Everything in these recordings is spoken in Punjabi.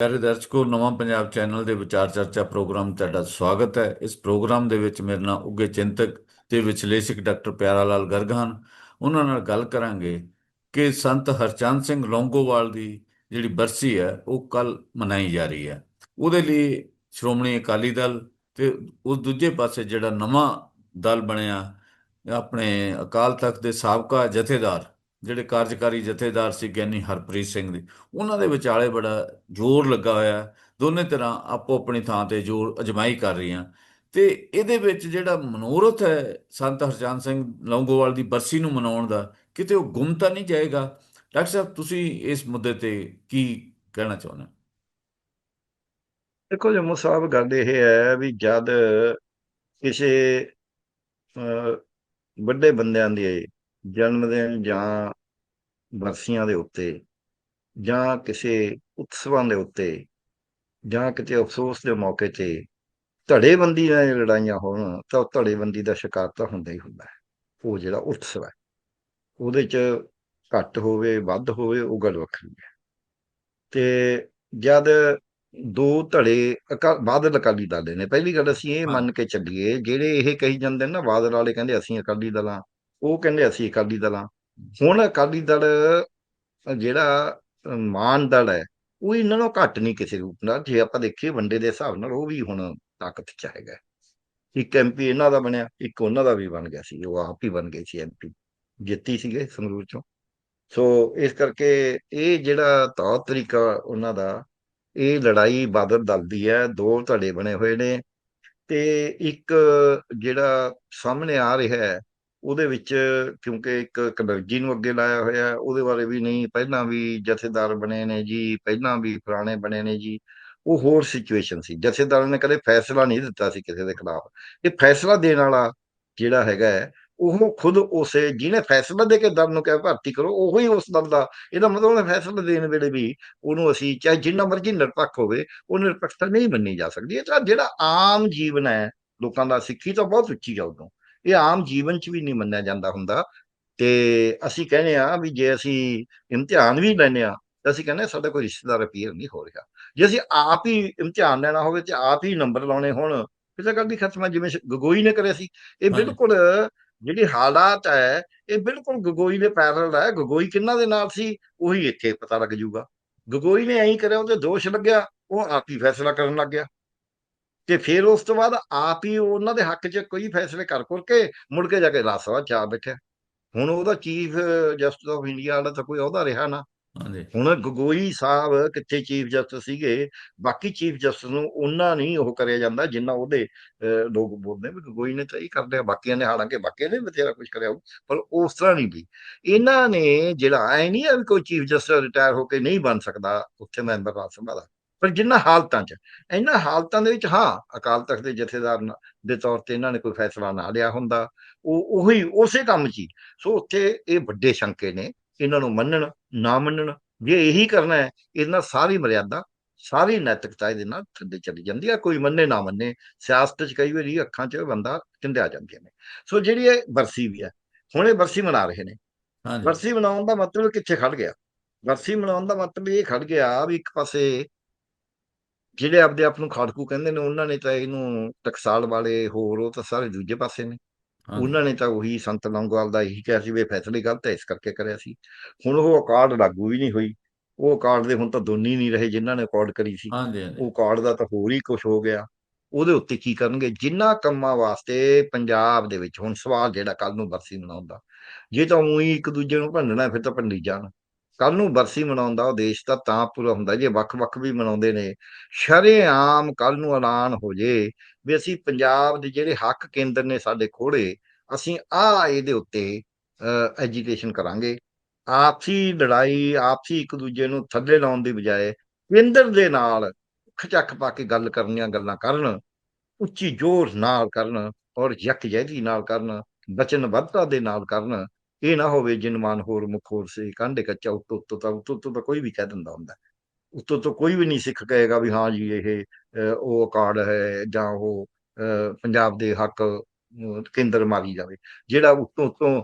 ਪਿਆਰੇ ਦਰਸ਼ਕੋ, ਨਵਾਂ ਪੰਜਾਬ ਚੈਨਲ ਦੇ ਵਿਚਾਰ ਚਰਚਾ ਪ੍ਰੋਗਰਾਮ ਤੁਹਾਡਾ ਸਵਾਗਤ ਹੈ। ਇਸ ਪ੍ਰੋਗਰਾਮ ਦੇ ਵਿੱਚ ਮੇਰੇ ਨਾਲ ਉੱਘੇ ਚਿੰਤਕ ਤੇ ਵਿਸ਼ਲੇਸ਼ਕ ਡਾਕਟਰ ਪਿਆਰਾ ਲਾਲ ਗਰਗ ਹਨ। ਉਹਨਾਂ ਨਾਲ ਗੱਲ ਕਰਾਂਗੇ ਕਿ ਸੰਤ ਹਰਚੰਦ ਸਿੰਘ ਲੌਂਗੋਵਾਲ ਦੀ ਜਿਹੜੀ ਬਰਸੀ ਹੈ, ਉਹ ਕੱਲ ਮਨਾਈ ਜਾ ਰਹੀ ਹੈ। ਉਹਦੇ ਲਈ ਸ਼੍ਰੋਮਣੀ ਅਕਾਲੀ ਦਲ ਤੇ ਉਸ ਦੂਜੇ ਪਾਸੇ ਜਿਹੜਾ ਨਵਾਂ ਦਲ ਬਣਿਆ, ਆਪਣੇ ਅਕਾਲ ਤਖਤ ਦੇ ਸਾਬਕਾ ਜਥੇਦਾਰ ਜਿਹੜੇ ਕਾਰਜਕਾਰੀ ਜਥੇਦਾਰ ਸੀ ਗਿਆਨੀ ਹਰਪ੍ਰੀਤ ਸਿੰਘ ਦੇ ਉਹਨਾਂ ਦੇ ਵਿਚਾਲੇ ਬੜਾ ਜ਼ੋਰ ਲੱਗਾ ਹੋਇਆ ਦੋਨੇ ਤਰ੍ਹਾਂ ਆਪੋ ਆਪਣੀ ਥਾਂ ਤੇ ਜ਼ੋਰ ਅਜਮਾਈ ਕਰ ਰਹੀਆਂ। ਤੇ ਇਹਦੇ ਵਿੱਚ ਜਿਹੜਾ ਮਨੋਰਥ ਹੈ ਸੰਤ ਹਰਚੰਦ ਸਿੰਘ ਲੌਂਗੋਵਾਲ ਦੀ ਬਰਸੀ ਨੂੰ ਮਨਾਉਣ ਦਾ ਕਿਤੇ ਉਹ ਗੁੰਮ ਤਾਂ ਨਹੀਂ ਜਾਏਗਾ? ਡਾਕਟਰ ਸਾਹਿਬ ਤੁਸੀਂ ਇਸ ਮੁੱਦੇ ਤੇ ਕੀ ਕਹਿਣਾ ਚਾਹੁੰਦੇ ਹੋ? ਦੇਖੋ ਜੰਮੂ ਸਾਹਿਬ ਗੱਲ ਇਹ ਹੈ ਵੀ ਜਦ ਕਿਸੇ ਅਹ, ਵੱਡੇ ਬੰਦਿਆਂ ਦੀ ਜਨਮ ਦਿਨ ਜਾਂ ਬਰਸੀਆਂ ਦੇ ਉੱਤੇ ਜਾਂ ਕਿਸੇ ਉਤਸਵਾਂ ਦੇ ਉੱਤੇ ਜਾਂ ਕਿਤੇ ਅਫਸੋਸ ਦੇ ਮੌਕੇ ਤੇ ਧੜੇਬੰਦੀ ਨਾਲ ਲੜਾਈਆਂ ਹੋਣ ਤਾਂ ਉਹ ਧੜੇਬੰਦੀ ਦਾ ਸ਼ਿਕਾਰ ਤਾਂ ਹੁੰਦਾ ਹੀ ਹੁੰਦਾ ਹੈ ਉਹ ਜਿਹੜਾ ਉਤਸਵ ਹੈ ਉਹਦੇ 'ਚ ਘੱਟ ਹੋਵੇ ਵੱਧ ਹੋਵੇ ਉਹ ਗੱਲ ਵੱਖਰੀ ਹੈ ਤੇ ਜਦ ਦੋ ਧੜੇ ਬਾਦਲ ਅਕਾਲੀ ਦਲ ਨੇ ਪਹਿਲੀ ਗੱਲ ਅਸੀਂ ਇਹ। ਮੰਨ ਕੇ ਚੱਲੀਏ ਜਿਹੜੇ ਇਹ ਕਹੀ ਜਾਂਦੇ ਨੇ ਨਾ ਬਾਦਲ ਵਾਲੇ ਕਹਿੰਦੇ ਅਸੀਂ ਅਕਾਲੀ ਦਲਾਂ ਉਹ ਕਹਿੰਦੇ ਅਸੀਂ ਅਕਾਲੀ ਦਲ ਦਲਾਂ ਹੁਣ ਅਕਾਲੀ ਦਲ ਜਿਹੜਾ ਮਾਨ ਦਲ ਹੈ, ਉਹ ਇਹਨਾਂ ਨੂੰ ਘੱਟ ਨਹੀਂ ਕਿਸੇ ਰੂਪ ਨਾਲ। ਜੇ ਆਪਾਂ ਦੇਖੀਏ ਵੰਡੇ ਦੇ ਹਿਸਾਬ ਨਾਲ ਉਹ ਵੀ ਹੁਣ ਤਾਕਤ ਚ ਹੈਗਾ। ਇੱਕ ਐਮਪੀ ਇਹਨਾਂ ਦਾ ਬਣਿਆ, ਇੱਕ ਉਹਨਾਂ ਦਾ ਵੀ ਬਣ ਗਿਆ ਸੀ। ਉਹ ਆਪ ਹੀ ਬਣ ਗਏ ਸੀ ਐਮਪੀ ਜਿੱਤੀ ਸੀਗੇ ਸੰਗਰੂਰ ਚੋਂ। ਸੋ ਇਸ ਕਰਕੇ ਇਹ ਜਿਹੜਾ ਤੌਰ ਤਰੀਕਾ ਉਹਨਾਂ ਦਾ, ਇਹ ਲੜਾਈ ਬਾਦਲ ਦਲ ਦੀ ਹੈ। ਦੋ ਧੜੇ ਬਣੇ ਹੋਏ ਨੇ ਤੇ ਇੱਕ ਜਿਹੜਾ ਸਾਹਮਣੇ ਆ ਰਿਹਾ ਹੈ ਉਹਦੇ ਵਿੱਚ ਕਿਉਂਕਿ ਇੱਕ ਕਨਰਜੀ ਨੂੰ ਅੱਗੇ ਲਾਇਆ ਹੋਇਆ ਉਹਦੇ ਬਾਰੇ ਵੀ ਨਹੀਂ ਪਹਿਲਾਂ ਵੀ ਜਥੇਦਾਰ ਬਣੇ ਨੇ ਜੀ ਪਹਿਲਾਂ ਵੀ ਪੁਰਾਣੇ ਬਣੇ ਨੇ ਜੀ ਉਹ ਹੋਰ ਸਿਚੁਏਸ਼ਨ ਸੀ। ਜਥੇਦਾਰ ਨੇ ਕਦੇ ਫੈਸਲਾ ਨਹੀਂ ਦਿੱਤਾ ਸੀ ਕਿਸੇ ਦੇ ਖਿਲਾਫ। ਇਹ ਫੈਸਲਾ ਦੇਣ ਵਾਲਾ ਜਿਹੜਾ ਹੈਗਾ ਹੈ, ਉਹ ਖੁਦ ਉਸੇ ਜਿਹਨੇ ਫੈਸਲਾ ਦੇ ਕੇ ਦਲ ਨੂੰ ਕਹਿ ਭਰਤੀ ਕਰੋ ਉਹੀ ਉਸ ਦਲ ਦਾ ਇਹਦਾ ਮਤਲਬ ਉਹਨੇ ਫੈਸਲਾ ਦੇਣ ਵੇਲੇ ਵੀ ਉਹਨੂੰ ਅਸੀਂ ਚਾਹੇ ਜਿੰਨਾ ਮਰਜ਼ੀ ਨਿਰਪੱਖ ਹੋਵੇ ਉਹ ਨਿਰਪੱਖਤਾ ਨਹੀਂ ਮੰਨੀ ਜਾ ਸਕਦੀ। ਇਹ ਤਾਂ ਜਿਹੜਾ ਆਮ ਜੀਵਨ ਹੈ ਲੋਕਾਂ ਦਾ ਸਿੱਖੀ ਤਾਂ ਬਹੁਤ ਉੱਚੀ ਆ ਉਦੋਂ ਇਹ ਆਮ ਜੀਵਨ 'ਚ ਵੀ ਨਹੀਂ ਮੰਨਿਆ ਜਾਂਦਾ ਹੁੰਦਾ। ਤੇ ਅਸੀਂ ਕਹਿੰਦੇ ਆ ਵੀ ਜੇ ਅਸੀਂ ਇਮਤਿਹਾਨ ਵੀ ਲੈਨੇ ਆ ਤਾਂ ਅਸੀਂ ਕਹਿੰਦੇ ਸਾਡਾ ਕੋਈ ਰਿਸ਼ਤੇਦਾਰ ਅਪੀਅਰ ਨਹੀਂ ਹੋ ਰਿਹਾ। ਜੇ ਅਸੀਂ ਆਪ ਹੀ ਇਮਤਿਹਾਨ ਲੈਣਾ ਹੋਵੇ ਤੇ ਆਪ ਹੀ ਨੰਬਰ ਲਾਉਣੇ ਹੋਣ ਫਿਰ ਤਾਂ ਗੱਲ ਦੀ ਖਤਮ ਹੈ ਜਿਵੇਂ ਗਗੋਈ ਨੇ ਕਰਿਆ ਸੀ। ਇਹ। ਬਿਲਕੁਲ ਜਿਹੜੀ ਹਾਲਾਤ ਹੈ ਇਹ ਬਿਲਕੁਲ ਗਗੋਈ ਦੇ ਪੈਰਲ ਹੈ। ਗਗੋਈ ਕਿੰਨਾ ਦੇ ਨਾਲ ਸੀ? ਉਹੀ ਇੱਥੇ ਪਤਾ ਲੱਗ ਜੂਗਾ। ਗਗੋਈ ਨੇ ਐਂ ਕਰਿਆ ਉਹਦੇ ਦੋਸ਼ ਲੱਗਿਆ ਉਹ ਆਪ ਹੀ ਫੈਸਲਾ ਕਰਨ ਲੱਗ ਗਿਆ। ਤੇ ਫਿਰ ਉਸ ਤੋਂ ਬਾਅਦ ਆਪ ਹੀ ਉਹਨਾਂ ਦੇ ਹੱਕ 'ਚ ਕੋਈ ਫੈਸਲੇ ਕਰ ਕਰ ਕੇ ਮੁੜ ਕੇ ਜਾ ਕੇ ਰਾਸਵਾ ਚ ਆ ਬੈਠਿਆ। ਹੁਣ ਉਹਦਾ ਚੀਫ ਜਸਟਿਸ ਆਫ ਇੰਡੀਆ ਵਾਲਾ ਤਾਂ ਕੋਈ ਅਹੁਦਾ ਰਿਹਾ ਨਾ। ਹਾਂਜੀ। ਹੁਣ ਗਗੋਈ ਸਾਹਿਬ ਕਿੱਥੇ ਚੀਫ ਜਸਟਿਸ ਸੀਗੇ ਬਾਕੀ ਚੀਫ ਜਸਟਿਸ ਨੂੰ ਉਹਨਾਂ ਨਹੀਂ ਉਹ ਕਰਿਆ ਜਾਂਦਾ ਜਿੰਨਾ ਉਹਦੇ ਲੋਕ ਬੋਲਦੇ ਵੀ ਗਗੋਈ ਨੇ ਤਾਂ ਇਹ ਕਰ ਲਿਆ ਬਾਕੀਆਂ ਨੇ ਹਾਲਾਂਕਿ ਬਾਕੀਆਂ ਨੇ ਬਥੇਰਾ ਕੁਝ ਕਰਿਆ ਪਰ ਉਸ ਤਰ੍ਹਾਂ ਨਹੀਂ ਵੀ। ਇਹਨਾਂ ਨੇ ਜਿਹੜਾ ਐ ਨਹੀਂ ਕੋਈ ਚੀਫ ਜਸਟਿਸ ਰਿਟਾਇਰ ਹੋ ਕੇ ਨਹੀਂ ਬਣ ਸਕਦਾ ਉੱਥੇ ਮੈਂਬਰ ਰਾਜ ਸਭਾ ਦਾ। ਪਰ ਜਿੰਨਾ ਹਾਲਤਾਂ 'ਚ ਇਹਨਾਂ ਹਾਲਤਾਂ ਦੇ ਵਿੱਚ ਹਾਂ ਅਕਾਲ ਤਖਤ ਦੇ ਜਥੇਦਾਰ ਦੇ ਤੌਰ ਤੇ ਇਹਨਾਂ ਨੇ ਕੋਈ ਫੈਸਲਾ ਨਾ ਲਿਆ ਹੁੰਦਾ। ਉਹ ਉਹੀ ਉਸੇ ਕੰਮ 'ਚ ਹੀ। ਸੋ ਉੱਥੇ ਇਹ ਵੱਡੇ ਸ਼ੰਕੇ ਨੇ ਇਹਨਾਂ ਨੂੰ ਮੰਨਣ ਨਾ ਮੰਨਣ ਜੇ ਇਹੀ ਕਰਨਾ ਹੈ ਇਹਨਾਂ ਸਾਰੀ ਮਰਿਆਦਾ ਸਾਰੀ ਨੈਤਿਕਤਾ ਇਹਦੇ ਨਾਲ ਥੱਲੇ ਚਲੀ ਜਾਂਦੀ ਹੈ ਕੋਈ ਮੰਨੇ ਨਾ ਮੰਨੇ ਸਿਆਸਤ 'ਚ ਕਈ ਵਾਰੀ ਅੱਖਾਂ 'ਚ ਬੰਦਾ ਟਿੰਡਿਆ ਜਾਂਦੀਆਂ ਨੇ। ਸੋ ਜਿਹੜੀ ਇਹ ਬਰਸੀ ਵੀ ਹੈ ਹੁਣ ਇਹ ਬਰਸੀ ਮਨਾ ਰਹੇ ਨੇ। ਹਾਂਜੀ। ਬਰਸੀ ਮਨਾਉਣ ਦਾ ਮਤਲਬ ਕਿੱਥੇ ਖੜ ਗਿਆ? ਬਰਸੀ ਮਨਾਉਣ ਦਾ ਮਤਲਬ ਇਹ ਖੜ ਗਿਆ ਵੀ ਇੱਕ ਪਾਸੇ ਜਿਹੜੇ ਆਪਦੇ ਆਪ ਨੂੰ ਖਾੜਕੂ ਕਹਿੰਦੇ ਨੇ ਉਹਨਾਂ ਨੇ ਤਾਂ ਇਹਨੂੰ ਟਕਸਾਲ ਵਾਲੇ ਹੋਰ ਉਹ ਤਾਂ ਸਾਰੇ ਦੂਜੇ ਪਾਸੇ ਨੇ। ਉਹਨਾਂ ਨੇ ਤਾਂ ਉਹੀ ਸੰਤ ਲੌਂਗੋਵਾਲ ਦਾ ਇਹੀ ਕਿਹਾ ਸੀ ਵੀ ਫੈਸਲੇ ਗਲਤ ਹੈ ਇਸ ਕਰਕੇ ਕਰਿਆ ਸੀ। ਹੁਣ ਉਹ ਅਕਾਰਡ ਲਾਗੂ ਵੀ ਨਹੀਂ ਹੋਈ। ਉਹ ਅਕਾਰਡ ਦੇ ਹੁਣ ਤਾਂ ਦੋਨੇ ਨਹੀਂ ਰਹੇ ਜਿਨ੍ਹਾਂ ਨੇ ਅਕਾਰਡ ਕਰੀ ਸੀ। ਉਹ ਕਾਰਡ ਦਾ ਤਾਂ ਹੋਰ ਹੀ ਕੁਝ ਹੋ ਗਿਆ। ਉਹਦੇ ਉੱਤੇ ਕੀ ਕਰਨਗੇ? ਜਿੰਨਾ ਕੰਮਾਂ ਵਾਸਤੇ ਪੰਜਾਬ ਦੇ ਵਿੱਚ ਹੁਣ ਸਵਾਲ ਜਿਹੜਾ ਕੱਲ ਨੂੰ ਬਰਸੀ ਮਨਾਉਂਦਾ ਜੇ ਤਾਂ ਉਹੀ ਇੱਕ ਦੂਜੇ ਨੂੰ ਭੰਨਣਾ ਫਿਰ ਤਾਂ ਭੰਡੀ ਜਾਣ। ਕੱਲ ਨੂੰ ਬਰਸੀ ਮਨਾਉਂਦਾ ਉਹ ਦੇਸ਼ ਦਾ ਤਾਂ ਪੂਰਾ ਹੁੰਦਾ, ਜੇ ਵੱਖ-ਵੱਖ ਵੀ ਮਨਾਉਂਦੇ ਨੇ। ਸ਼ਰੇਆਮ ਕੱਲ ਨੂੰ ਐਲਾਨ ਹੋ ਜੇ ਵੀ ਅਸੀਂ ਪੰਜਾਬ ਦੇ ਜਿਹੜੇ ਹੱਕ ਕੇਂਦਰ ਨੇ ਸਾਡੇ ਖੋੜੇ, ਅਸੀਂ ਆ ਇਹਦੇ ਉੱਤੇ ਐਜੀਟੇਸ਼ਨ ਕਰਾਂਗੇ। ਆਪਸੀ ਲੜਾਈ, ਆਪਸੀ ਇੱਕ ਦੂਜੇ ਨੂੰ ਥੱਲੇ ਲਾਉਣ ਦੀ ਬਜਾਏ ਕੇਂਦਰ ਦੇ ਨਾਲ ਖਚੱਕ ਪਾ ਕੇ ਗੱਲ ਕਰਨੀਆਂ ਗੱਲਾਂ ਕਰਨ, ਉੱਚੀ ਜ਼ੋਰ ਨਾਲ ਕਰਨ ਔਰ ਯਕਜਹਿਤੀ ਨਾਲ ਕਰਨ, ਵਚਨਬੱਧਤਾ ਦੇ ਨਾਲ ਕਰਨ ਇਹ ਨਾ ਹੋਵੇ ਜਿਨਮਾਨ ਹੋਰ ਮੁਖ ਹੋਰ ਸੇ ਕਾਂਡੇ ਕੱਚਾ ਉੱਤੋਂ ਉੱਤੋਂ ਤਾਂ ਉੱਤੋਂ ਉੱਤੋਂ ਤਾਂ ਕੋਈ ਵੀ ਕਹਿ ਦਿੰਦਾ ਹੁੰਦਾ। ਉੱਤੋਂ ਤੋਂ ਕੋਈ ਵੀ ਨਹੀਂ ਸਿੱਖ ਕਹੇਗਾ ਵੀ ਹਾਂ ਜੀ ਇਹ ਉਹ ਅਕਾਰਡ ਹੈ ਜਾਂ ਉਹ ਅਹ, ਪੰਜਾਬ ਦੇ ਹੱਕ ਕੇਂਦਰ ਮਾਰੀ ਜਾਵੇ। ਜਿਹੜਾ ਉੱਤੋਂ ਉੱਤੋਂ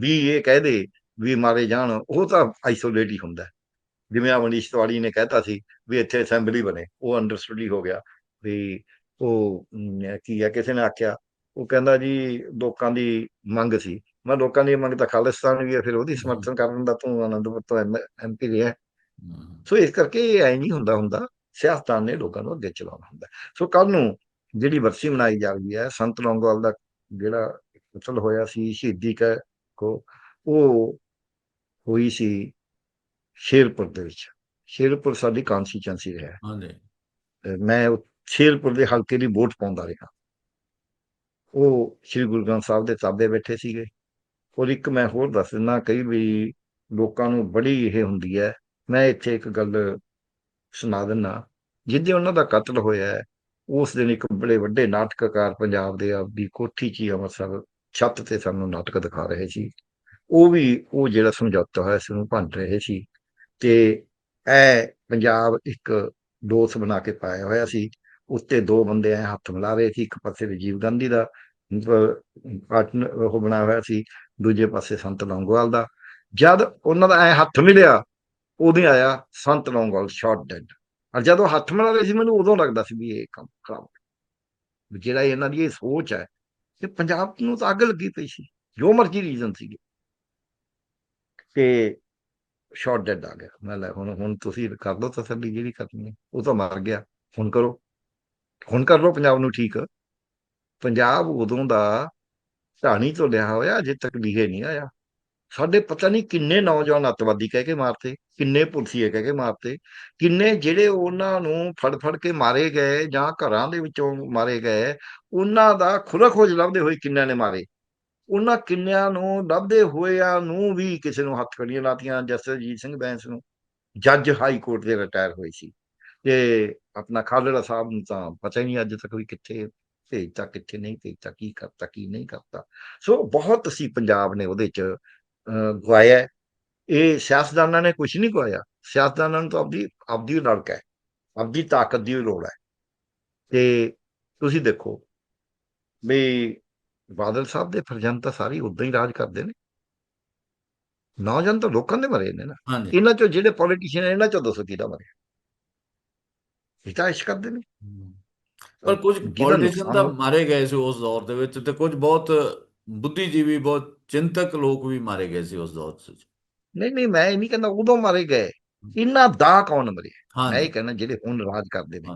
ਵੀ ਇਹ ਕਹਿ ਦੇ ਵੀ ਮਾਰੇ ਜਾਣ ਉਹ ਤਾਂ ਆਈਸੋਲੇਟ ਹੀ ਹੁੰਦਾ। ਜਿਵੇਂ ਆ ਮਨੀਸ਼ ਤਿਵਾੜੀ ਨੇ ਕਹਿਤਾ ਸੀ ਵੀ ਇੱਥੇ ਅਸੈਂਬਲੀ ਬਣੇ ਉਹ ਅੰਡਰਸਟੂਡ ਹੋ ਗਿਆ ਵੀ ਉਹ ਕੀ ਹੈ ਕਿਸੇ ਨੇ ਆਖਿਆ ਉਹ ਕਹਿੰਦਾ ਜੀ ਲੋਕਾਂ ਦੀ ਮੰਗ ਸੀ ਮੈਂ ਲੋਕਾਂ ਦੀ ਮੰਗ ਤਾਂ ਖਾਲਿਸਤਾਨ ਵੀ ਹੈ ਫਿਰ ਉਹਦੀ ਸਮਰਥਨ ਕਰਨ ਦਾ ਤੂੰ ਆਨੰਦਪੁਰ ਤੋਂ ਐਮਪੀ ਰਿਹਾ ਸੋ ਇਸ ਕਰਕੇ ਇਹ ਐ ਨਹੀਂ ਹੁੰਦਾ ਹੁੰਦਾ ਸਿਆਸਤਦਾਨ ਨੇ ਲੋਕਾਂ ਨੂੰ ਅੱਗੇ ਚਲਾਉਣਾ ਹੁੰਦਾ। ਸੋ ਕੱਲ ਨੂੰ ਜਿਹੜੀ ਵਰਸੀ ਮਨਾਈ ਜਾ ਰਹੀ ਹੈ ਸੰਤ ਲੌਂਗੋਵਾਲ ਦਾ ਜਿਹੜਾ ਕਤਲ ਹੋਇਆ ਸੀ ਸ਼ਹੀਦੀ ਕਾ ਕੋ ਉਹ ਹੋਈ ਸੀ ਸ਼ੇਰਪੁਰ ਦੇ ਵਿੱਚ। ਸ਼ੇਰਪੁਰ ਸਾਡੀ ਕਨਸਟੀਚੁਐਂਸੀ ਹੈ ਹਾਂਜੀ। ਮੈਂ ਉਹ ਸ਼ੇਰਪੁਰ ਦੇ ਹਲਕੇ ਦੀ ਵੋਟ ਪਾਉਂਦਾ ਰਿਹਾ। ਉਹ ਸ੍ਰੀ ਗੁਰੂ ਗ੍ਰੰਥ ਸਾਹਿਬ ਦੇ ਤਾਬੇ ਬੈਠੇ ਸੀਗੇ। ਔਰ ਇੱਕ ਮੈਂ ਹੋਰ ਦੱਸ ਦਿੰਦਾ ਕਈ ਵੀ ਲੋਕਾਂ ਨੂੰ ਬੜੀ ਇਹ ਹੁੰਦੀ ਹੈ ਮੈਂ ਇੱਥੇ ਇੱਕ ਗੱਲ ਸੁਣਾ ਦਿੰਦਾ ਜਿੱਦੇ ਉਹਨਾਂ ਦਾ ਕਤਲ ਹੋਇਆ ਹੈ, ਉਸ ਦਿਨ ਇੱਕ ਬੜੇ ਵੱਡੇ ਨਾਟਕਕਾਰ ਪੰਜਾਬ ਦੇ ਆਪਦੀ ਕੋਠੀ 'ਚ ਹੀ ਅੰਮ੍ਰਿਤਸਰ ਛੱਤ ਤੇ ਸਾਨੂੰ ਨਾਟਕ ਦਿਖਾ ਰਹੇ ਸੀ। ਉਹ ਵੀ ਉਹ ਜਿਹੜਾ ਸਮਝੌਤਾ ਹੋਇਆ ਸੀ ਉਹਨੂੰ ਭੰਡ ਰਹੇ ਸੀ ਤੇ ਇਹ ਪੰਜਾਬ ਇੱਕ ਦੋਸ ਬਣਾ ਕੇ ਪਾਇਆ ਹੋਇਆ ਸੀ ਉੱਤੇ ਦੋ ਬੰਦੇ ਐ ਹੱਥ ਮਿਲਾ ਰਹੇ ਸੀ ਇੱਕ ਪਾਸੇ ਰਾਜੀਵ ਗਾਂਧੀ ਦਾ ਪਾਰਟਨਰ ਉਹ ਬਣਾਇਆ ਹੋਇਆ ਸੀ ਦੂਜੇ ਪਾਸੇ ਸੰਤ ਲੌਂਗੋਵਾਲ ਦਾ ਜਦ ਉਹਨਾਂ ਦਾ ਐ ਹੱਥ ਮਿਲਿਆ ਉਦੋਂ ਆਇਆ ਸੰਤ ਲੌਂਗੋਵਾਲ ਸ਼ਾਟ ਡੈਡ ਔਰ ਜਦੋਂ ਹੱਥ ਮਿਲਾ ਰਹੇ ਸੀ ਮੈਨੂੰ ਉਦੋਂ ਲੱਗਦਾ ਸੀ ਵੀ ਇਹ ਕੰਮ ਖਰਾਬ ਜਿਹੜਾ ਇਹਨਾਂ ਦੀ ਇਹ ਸੋਚ ਹੈ ਕਿ ਪੰਜਾਬ ਨੂੰ ਤਾਂ ਅੱਗ ਲੱਗੀ ਪਈ ਸੀ ਜੋ ਮਰਜ਼ੀ ਰੀਜ਼ਨ ਸੀਗੇ ਤੇ ਸ਼ਾਟ ਡੈਡ ਆ ਗਿਆ ਮੈਂ ਲੈ ਹੁਣ ਹੁਣ ਤੁਸੀਂ ਕਰ ਲਓ ਤਸੱਲੀ ਜਿਹੜੀ ਕਰਨੀ ਉਹ ਤਾਂ ਮਰ ਗਿਆ ਹੁਣ ਕਰੋ ਹੁਣ ਕਰ ਲਓ ਪੰਜਾਬ ਨੂੰ ਠੀਕ ਪੰਜਾਬ ਉਦੋਂ ਦਾ ਢਾਣੀ ਤੋਂ ਲਿਆ ਹੋਇਆ, ਅਜੇ ਤੱਕ ਲਿਖੇ ਨਹੀਂ ਆਇਆ। ਸਾਡੇ ਪਤਾ ਨਹੀਂ ਕਿੰਨੇ ਨੌਜਵਾਨ ਅੱਤਵਾਦੀ ਕਹਿ ਕੇ ਮਾਰਤੇ, ਕਿੰਨੇ ਪੁਲਸੀਏ ਕਹਿ ਕੇ ਮਾਰਤੇ, ਕਿੰਨੇ ਜਿਹੜੇ ਉਹਨਾਂ ਨੂੰ ਫੜ ਫੜ ਕੇ ਮਾਰੇ ਗਏ ਜਾਂ ਘਰਾਂ ਦੇ ਵਿੱਚੋਂ ਮਾਰੇ ਗਏ, ਉਹਨਾਂ ਦਾ ਖੁਰਾ ਖੋਜ ਲੱਭਦੇ ਹੋਏ ਕਿੰਨਿਆਂ ਨੇ ਮਾਰੇ? ਉਹਨਾਂ ਕਿੰਨਿਆਂ ਨੂੰ ਲੱਭਦੇ ਹੋਇਆਂ ਨੂੰ ਵੀ ਕਿਸੇ ਨੂੰ ਹੱਥ ਖੜੀਆਂ ਲਾਤੀਆਂ ਜਸਟਿਸ ਜਸਜੀਤ ਸਿੰਘ ਬੈਂਸ ਨੂੰ। ਜੱਜ ਹਾਈ ਕੋਰਟ ਦੇ ਰਿਟਾਇਰ ਹੋਏ ਸੀ। ਤੇ ਆਪਣਾ ਖਾਲੜਾ ਸਾਹਿਬ ਨੂੰ ਤਾਂ ਪਤਾ ਹੀ ਨਹੀਂ ਅੱਜ ਤੱਕ ਵੀ ਕਿੱਥੇ ਭੇਜਤਾ ਕਿੱਥੇ ਨਹੀਂ ਭੇਜਤਾ ਕੀ ਕਰਤਾ ਕੀ ਨਹੀਂ ਕਰਤਾ। ਸੋ ਬਹੁਤ ਅਸੀਂ ਪੰਜਾਬ ਨੇ ਉਹਦੇ ਚ ਗਵਾਇਆ। ਇਹ ਸਿਆਸਤਦਾਨਾਂ ਨੇ ਕੁਝ ਨਹੀਂ ਗਵਾਇਆ। ਸਿਆਸਤਦਾਨਾਂ ਨੂੰ ਤਾਂ ਆਪਦੀ ਆਪਦੀ ਲੜਕ ਹੈ। ਆਪਦੀ ਤਾਕਤ ਦੀ ਲੋੜ ਹੈ। ਤੇ ਤੁਸੀਂ ਦੇਖੋ ਵੀ ਬਾਦਲ ਸਾਹਿਬ ਦੇ ਫਰਜ਼ੰਦ ਤਾਂ ਸਾਰੇ ਉਦਾਂ ਹੀ ਰਾਜ ਕਰਦੇ ਨੇ। ਨੌਜਵਾਨ ਤਾਂ ਲੋਕਾਂ ਦੇ ਮਰੇ ਨੇ ਨਾ। ਇਹਨਾਂ ਚੋਂ ਜਿਹੜੇ ਪੋਲੀਟੀਸ਼ੀਅਨ ਇਹਨਾਂ ਚੋਂ ਦੱਸੋ ਕਿਹਦਾ ਮਰਿਆ। ਇਹ ਤਾਂ ਇਸ਼ ਕਰਦੇ ਨੇ। ਪਰ ਕੁਝ ਪੋਲੀਟੀਸ਼ੀਅਨ ਤਾਂ ਮਾਰੇ ਗਏ ਸੀ ਉਸ ਦੌਰ ਦੇ ਵਿੱਚ ਤੇ ਕੁਝ ਬਹੁਤ ਬੁੱਧੀਜੀਵੀ ਬਹੁਤ ਚਿੰਤਕ ਲੋਕ ਵੀ ਮਾਰੇ ਗਏ ਸੀ ਉਸ ਦੌਰ 'ਚ ਨਹੀਂ ਨਹੀਂ ਮੈਂ ਇਹ ਨਹੀਂ ਕਹਿੰਦਾ ਉਦੋਂ ਮਾਰੇ ਗਏ। ਇਹਨਾਂ ਦਾ ਕੌਣ ਮਰਿਆ ਮੈਂ ਇਹ ਕਹਿੰਦਾ ਜਿਹੜੇ ਹੁਣ ਰਾਜ ਕਰਦੇ ਨੇ।